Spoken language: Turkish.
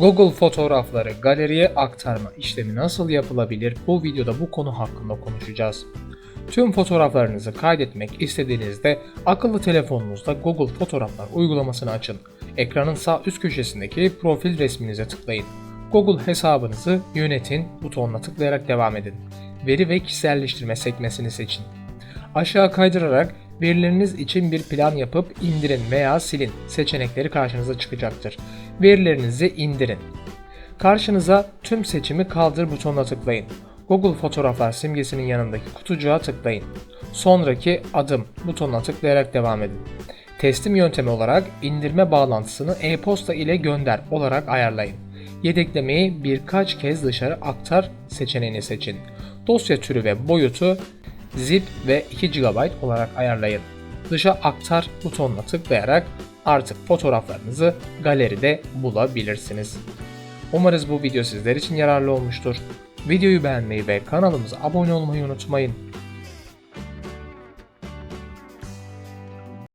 Google fotoğrafları galeriye aktarma işlemi nasıl yapılabilir? Bu videoda bu konu hakkında konuşacağız. Tüm fotoğraflarınızı kaydetmek istediğinizde akıllı telefonunuzda Google Fotoğraflar uygulamasını açın. Ekranın sağ üst köşesindeki profil resminize tıklayın. Google hesabınızı yönetin butonuna tıklayarak devam edin. Veri ve kişiselleştirme sekmesini seçin. Aşağı kaydırarak verileriniz için bir plan yapıp indirin veya silin seçenekleri karşınıza çıkacaktır. Verilerinizi indirin. Karşınıza tüm seçimi kaldır butonuna tıklayın. Google Fotoğraflar simgesinin yanındaki kutucuğa tıklayın. Sonraki adım butonuna tıklayarak devam edin. Teslim yöntemi olarak indirme bağlantısını e-posta ile gönder olarak ayarlayın. Yedeklemeyi birkaç kez dışarı aktar seçeneğini seçin. Dosya türü ve boyutu zip ve 2 GB olarak ayarlayın. Dışa aktar butonuna tıklayarak artık fotoğraflarınızı galeride bulabilirsiniz. Umarız bu video sizler için yararlı olmuştur. Videoyu beğenmeyi ve kanalımıza abone olmayı unutmayın.